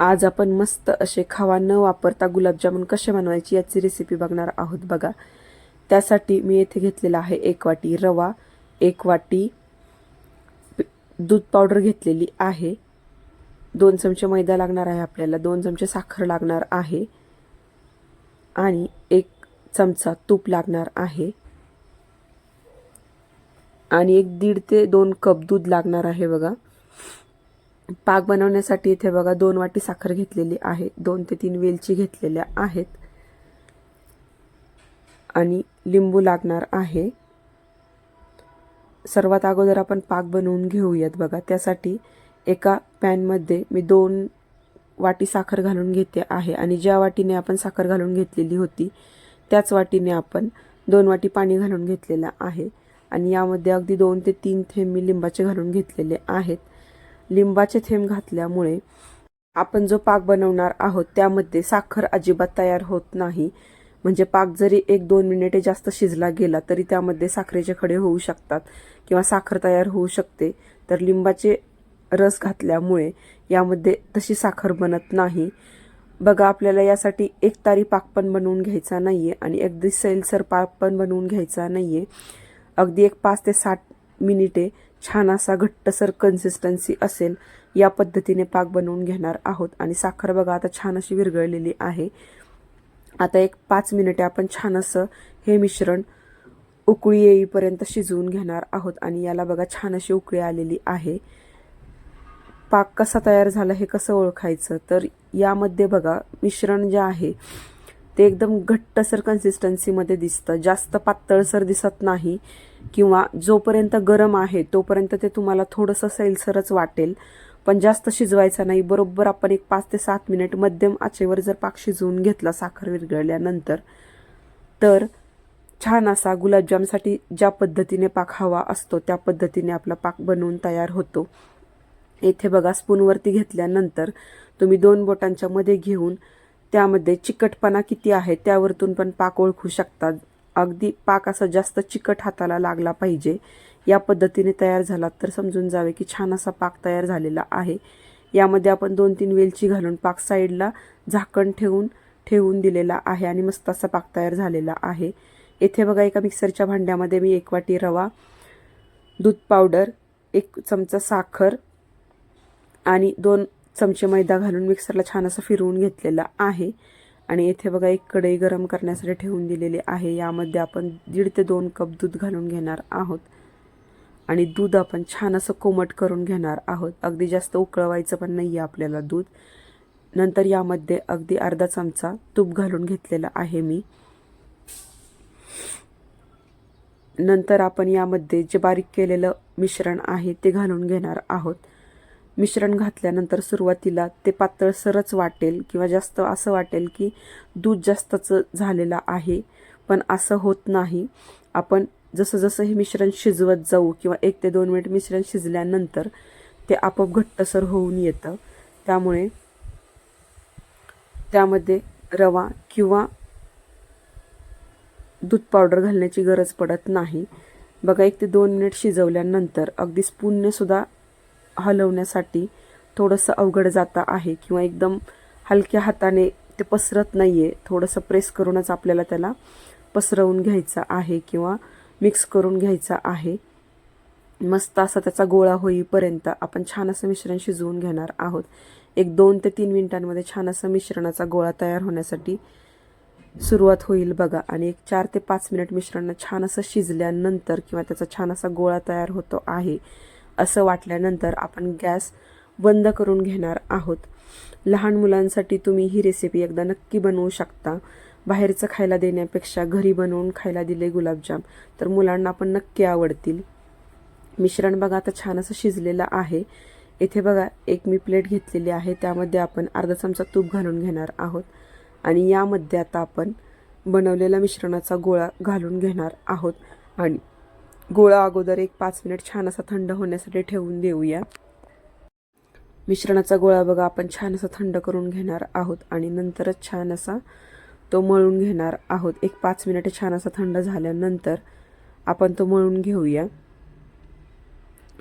आज आपण मस्त असे खावा न वापरता गुलाबजामुन कसे बनवायची याची रेसिपी बघणार आहोत बघा. त्यासाठी मी येथे घेतलेला आहे एक वाटी रवा एक वाटी दूध पावडर घेतलेली आहे. दोन चमचे मैदा लागणार आहे आपल्याला दोन चमचे साखर लागणार आहे. आणि एक चमचा तूप लागणार आहे. आणि एक दीड ते दोन कप दूध लागणार आहे बघा. पाक बनवण्यासाठी इथे बघा दोन वाटी साखर घेतलेली आहे. दोन ते तीन वेलची घेतलेल्या आहेत. आणि लिंबू लागणार आहे. सर्वात अगोदर आपण पाक बनवून घेऊयात बघा. त्यासाठी एका पॅनमध्ये मी दोन वाटी साखर घालून घेते आहे. आणि ज्या वाटीने आपण साखर घालून घेतलेली होती त्याच वाटीने आपण दोन वाटी पाणी घालून घेतलेलं आहे. आणि यामध्ये अगदी दोन ते तीन थेंब मी लिंबाचे घालून घेतलेले आहेत. लिंबाचे थेंब घातल्यामुळे आपण जो पाक बनवणार आहोत त्यामध्ये साखर अजिबात तयार होत नाही. म्हणजे पाक जरी एक दोन मिनिटे जास्त शिजला गेला तरी त्यामध्ये साखरेचे खडे होऊ शकतात किंवा साखर तयार होऊ शकते. तर लिंबाचे रस घातल्यामुळे यामध्ये तशी साखर बनत नाही. बघा आपल्याला यासाठी एक तारी पाक पण बनवून घ्यायचा नाही आहे आणि अगदी सैलसर पाक पण बनवून घ्यायचा नाही आहे अगदी एक पाच ते साठ मिनिटे छान असा घट्टसर कन्सिस्टन्सी असेल या पद्धतीने पाक बनवून घेणार आहोत. आणि साखर बघा आता छान अशी विरघळलेली आहे. आता एक पाच मिनिटे आपण छान असं हे मिश्रण उकळी येईपर्यंत शिजवून घेणार आहोत. आणि याला बघा छान अशी उकळी आलेली आहे. पाक कसा तयार झाला हे कसं ओळखायचं? तर यामध्ये बघा मिश्रण जे आहे ते एकदम घट्टसर कन्सिस्टन्सीमध्ये दिसतं. जास्त पातळसर दिसत नाही किंवा जोपर्यंत गरम आहे तोपर्यंत ते तुम्हाला थोडंसं सैलसरच वाटेल. पण जास्त शिजवायचा नाही. बरोबर आपण एक पाच ते सात मिनिट मध्यम आचेवर जर पाक शिजवून घेतला साखर विरघळल्यानंतर तर छान असा गुलाबजामसाठी ज्या पद्धतीने पाक हवा असतो त्या पद्धतीने आपला पाक बनवून तयार होतो. येथे बघा स्पूनवरती घेतल्यानंतर तुम्ही दोन बोटांच्या मध्ये घेऊन त्यामध्ये चिकटपणा किती आहे त्यावरतून पण पाक ओळखू शकतात. अगदी पाक असा जास्त चिकट हाताला लागला पाहिजे. या पद्धतीने तयार झाला तर समजून जावे की छान असा पाक तयार झालेला आहे. यामध्ये आपण दोन तीन वेलची घालून पाक साईडला झाकण ठेवून ठेवून दिलेला आहे आणि मस्त असा पाक तयार झालेला आहे. येथे बघा एका मिक्सरच्या भांड्यामध्ये मी एक वाटी रवा दूध पावडर एक चमचा साखर आणि दोन चमचे मैदा घालून मिक्सरला छान असं फिरवून घेतलेलं आहे. आणि येथे बघा एक कढई गरम करण्यासाठी ठेवून दिलेली आहे. यामध्ये आपण दीड ते दोन कप दूध घालून घेणार आहोत. आणि दूध आपण छान असं कोमट करून घेणार आहोत. अगदी जास्त उकळवायचं पण नाही आहे आपल्याला दूध. नंतर यामध्ये अगदी अर्धा चमचा तूप घालून घेतलेला आहे मी. नंतर आपण यामध्ये जे बारीक केलेलं मिश्रण आहे ते घालून घेणार आहोत. मिश्रण घातल्यानंतर सुरुवातीला ते पातळसरच वाटेल किंवा जास्त असं वाटेल की दूध जास्तच झालेलं आहे पण असं होत नाही. आपण जसं जसं हे मिश्रण शिजवत जाऊ किंवा एक ते दोन मिनिट मिश्रण शिजल्यानंतर ते आपोआप घट्टसर होऊन येतं. त्यामुळे त्यामध्ये रवा किंवा दूध पावडर घालण्याची गरज पडत नाही. बघा एक ते दोन मिनिट शिजवल्यानंतर अगदी स्पूननेसुद्धा हलवण्यासाठी थोडंसं अवघड जातं आहे किंवा एकदम हलक्या हाताने ते पसरत नाही आहे थोडंसं प्रेस करूनच आपल्याला त्याला पसरवून घ्यायचं आहे किंवा मिक्स करून घ्यायचा आहे. मस्त असा त्याचा गोळा होईपर्यंत आपण छान असं मिश्रण शिजवून घेणार आहोत. एक दोन ते तीन मिनिटांमध्ये छान असं मिश्रणाचा गोळा तयार होण्यासाठी सुरुवात होईल बघा. आणि एक चार ते पाच मिनिट मिश्रण छान असं शिजल्यानंतर किंवा त्याचा छान असा गोळा तयार होतो आहे. असं वाटल्यानंतर आपण गॅस बंद करून घेणार आहोत. लहान मुलांसाठी तुम्ही ही रेसिपी एकदा नक्की बनवू शकता. बाहेरचं खायला देण्यापेक्षा घरी बनवून खायला दिले गुलाबजाम तर मुलांना पण नक्की आवडतील. मिश्रण बघा आता छान असं शिजलेलं आहे. इथे बघा एक मी प्लेट घेतलेली आहे त्यामध्ये आपण अर्धा चमचा तूप घालून घेणार आहोत. आणि यामध्ये आता आपण बनवलेला मिश्रणाचा गोळा घालून घेणार आहोत. आणि गोळा अगोदर एक पाच मिनिट छान असा थंड होण्यासाठी ठेवून देऊया. मिश्रणाचा गोळा बघा आपण छान असा थंड करून घेणार आहोत आणि नंतरच छान असा तो मळून घेणार आहोत. एक पाच मिनिटे छान असा थंड झाल्यानंतर आपण तो मळून घेऊया.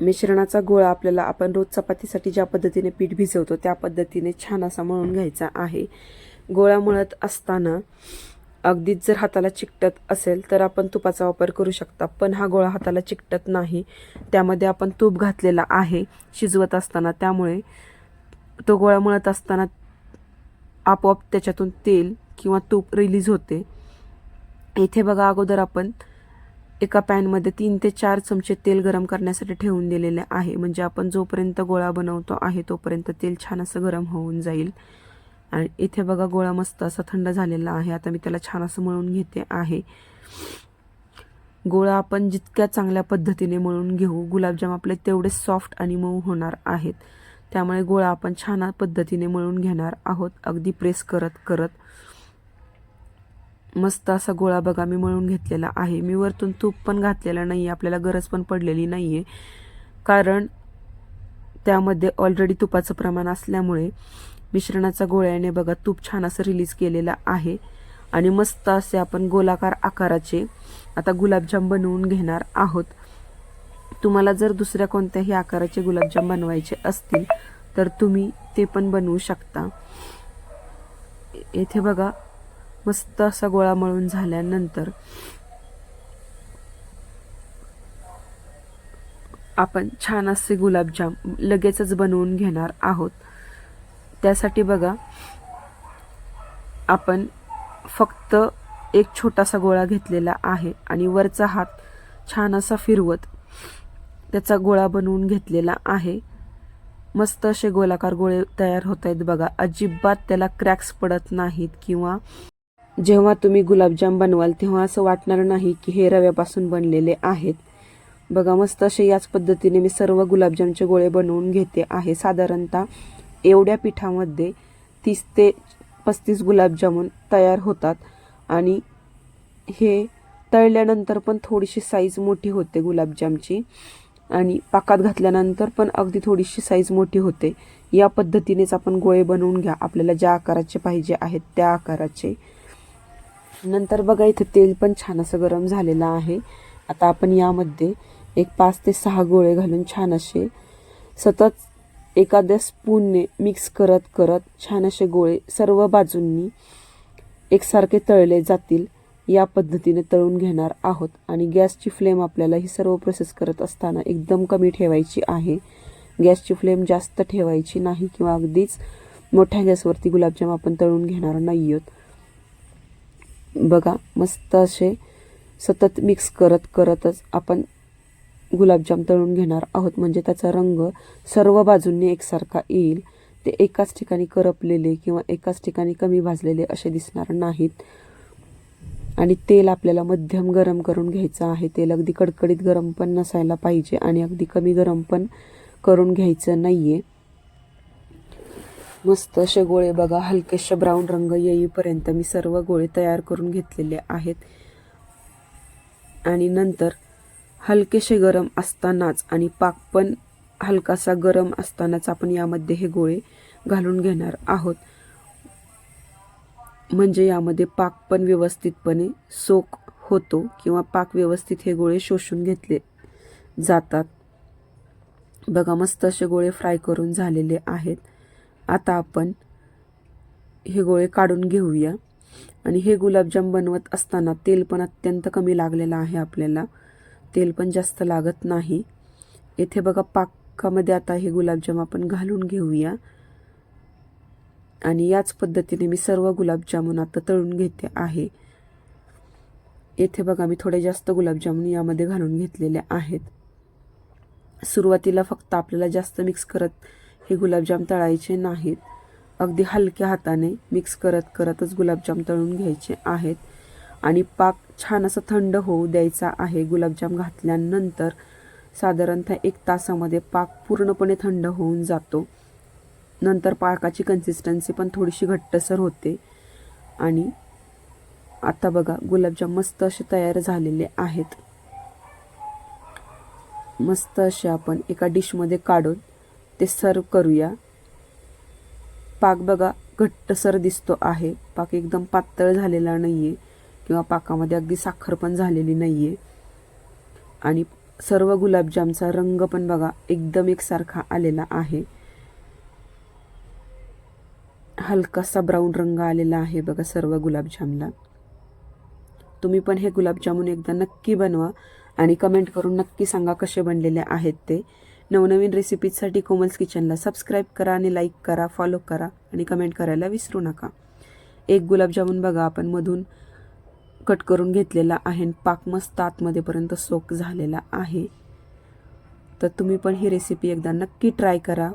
मिश्रणाचा गोळा आपल्याला आपण रोज चपातीसाठी ज्या पद्धतीने पीठ भिजवतो त्या पद्धतीने छान असा मळून घ्यायचा आहे. गोळा मळत असताना अगदीच जर हाताला चिकटत असेल तर आपण तुपाचा वापर करू शकता पण हा गोळा हाताला चिकटत नाही. त्यामध्ये आपण तूप घातलेला आहे शिजवत असताना. त्यामुळे तो गोळा मळत असताना आपोआप त्याच्यातून तेल किंवा तूप रिलीज होते. इथे बघा अगोदर आपण एका पॅनमध्ये तीन ते चार चमचे तेल गरम करण्यासाठी ठेवून दिलेले आहे. म्हणजे आपण जोपर्यंत गोळा बनवतो आहे तोपर्यंत तेल छान असं गरम होऊन जाईल. आणि इथे बघा गोळा मस्त असा थंड झालेला आहे. आता मी त्याला छान असं मळून घेते आहे. गोळा आपण जितक्या चांगल्या पद्धतीने मळून घेऊ गुलाबजाम आपले तेवढे सॉफ्ट आणि मऊ होणार आहेत. त्यामुळे गोळा आपण छान पद्धतीने मळून घेणार आहोत. अगदी प्रेस करत करत. मस्त असा गोळा बघा मी मळून घेतलेला आहे. मी वरतून तूप पण घातलेला नाही आपल्याला गरज पण पडलेली नाही आहे कारण त्यामध्ये ऑलरेडी तुपाचं प्रमाण असल्यामुळे मिश्रणाचा गोळ्याने बघा तूप छान असं रिलीज केलेलं आहे. आणि मस्त असे आपण गोलाकार आकाराचे आता गुलाबजाम बनवून घेणार आहोत. तुम्हाला जर दुसऱ्या कोणत्याही आकाराचे गुलाबजाम बनवायचे असतील तर तुम्ही ते पण बनवू शकता. येथे बघा मस्त असा गोळा मळून झाल्यानंतर आपण छान असे गुलाबजाम लगेचच बनवून घेणार आहोत. त्यासाठी बघा आपण फक्त एक छोटासा गोळा घेतलेला आहे आणि वरचा हात छान असा फिरवत त्याचा गोळा बनवून घेतलेला आहे. मस्त असे गोलाकार गोळे तयार होत आहेत बघा. अजिबात त्याला क्रॅक्स पडत नाहीत किंवा जेव्हा तुम्ही गुलाबजाम बनवाल तेव्हा असं वाटणार नाही की हे रव्यापासून बनलेले आहेत. बघा मस्त असे याच पद्धतीने मी सर्व गुलाबजामचे गोळे बनवून घेते आहे. साधारणतः एवढ्या पिठामध्ये तीस ते पस्तीस गुलाबजामुन तयार होतात. आणि हे तळल्यानंतर पण थोडीशी साईज मोठी होते गुलाबजामची. आणि पाकात घातल्यानंतर पण अगदी थोडीशी साईज मोठी होते. या पद्धतीनेच आपण गोळे बनवून घ्या. आपल्याला ज्या आकाराचे पाहिजे आहेत त्या आकाराचे. नंतर बघा इथे तेल पण छान असं गरम झालेलं आहे. आता आपण यामध्ये एक पाच ते सहा गोळे घालून छान असे सतत एखाद्या स्पूनने मिक्स करत करत छान असे गोळे सर्व बाजूंनी एकसारखे तळले जातील या पद्धतीने तळून घेणार आहोत. आणि गॅसची फ्लेम आपल्याला ही सर्व प्रोसेस करत असताना एकदम कमी ठेवायची आहे. गॅसची फ्लेम जास्त ठेवायची नाही किंवा अगदीच मोठ्या गॅसवरती गुलाबजाम आपण तळून घेणार नाही आहोत बघा मस्त असे सतत मिक्स करत करतच आपण गुलाबजाम तळून घेणार आहोत. म्हणजे त्याचा रंग सर्व बाजूंनी एकसारखा येईल. ते एकाच ठिकाणी करपलेले किंवा एकाच ठिकाणी कमी भाजलेले असे दिसणार नाहीत. आणि तेल आपल्याला मध्यम गरम करून घ्यायचं आहे. तेल अगदी कडकडीत गरम पण नसायला पाहिजे आणि अगदी कमी गरम पण करून घ्यायचं नाही आहे मस्त असे गोळे बघा. हलकेसे ब्राऊन रंग येईपर्यंत मी सर्व गोळे तयार करून घेतलेले आहेत. आणि नंतर हलकेसे गरम असतानाच आणि पाक पण हलकासा गरम असतानाच आपण यामध्ये हे गोळे घालून घेणार आहोत. म्हणजे यामध्ये पाक पण व्यवस्थितपणे सोक होतो किंवा पाक व्यवस्थित हे गोळे शोषून घेतले जातात. बघा मस्त असे गोळे फ्राय करून झालेले आहेत. आता आपण हे गोळे काढून घेऊया. आणि हे गुलाबजाम बनवत असताना तेल पण अत्यंत कमी लागलेलं आहे आपल्याला. तेल पण जास्त लागत नाही. येथे बघा पाकामध्ये आता हे गुलाबजाम आपण घालून घेऊया. आणि याच पद्धतीने मी सर्व गुलाबजामून आता तळून घेते आहे. येथे बघा मी थोडे जास्त गुलाबजामून यामध्ये घालून घेतलेले आहेत. सुरुवातीला फक्त आपल्याला जास्त मिक्स करत हे गुलाबजाम तळायचे नाहीत. अगदी हलक्या हाताने मिक्स करत करतच गुलाबजाम तळून घ्यायचे आहेत. आणि पाक छान असं थंड होऊ द्यायचा आहे. गुलाबजाम घातल्यानंतर साधारणतः एक तासामध्ये पाक पूर्णपणे थंड होऊन जातो. नंतर पाकाची कन्सिस्टन्सी पण थोडीशी घट्टसर होते. आणि आता बघा गुलाबजाम मस्त असे तयार झालेले आहेत. मस्त असे आपण एका डिशमध्ये काढून ते सर्व करूया. पाक बघा घट्टसर दिसतो आहे. पाक एकदम पातळ झालेला नाही आहे किंवा पाकामध्ये अगदी साखर पण झालेली नाही आहे आणि सर्व गुलाबजामचा रंग पण बघा एकदम एकसारखा आलेला आहे. हलकासा ब्राऊन रंग आलेला आहे बघा सर्व गुलाबजामला. तुम्ही पण हे गुलाबजामून एकदा नक्की बनवा आणि कमेंट करून नक्की सांगा कसे बनलेले आहेत ते. नवनवीन रेसिपीजसाठी कोमल्स किचनला सबस्क्राईब करा आणि लाईक करा फॉलो करा आणि कमेंट करायला विसरू नका. एक गुलाबजामून बघा आपण मधून कट करून घेतलेला आहे आणि पाक मस्त आतमध्येपर्यंत सोक झालेला आहे. तर तुम्ही पण ही रेसिपी एकदा नक्की ट्राय करा.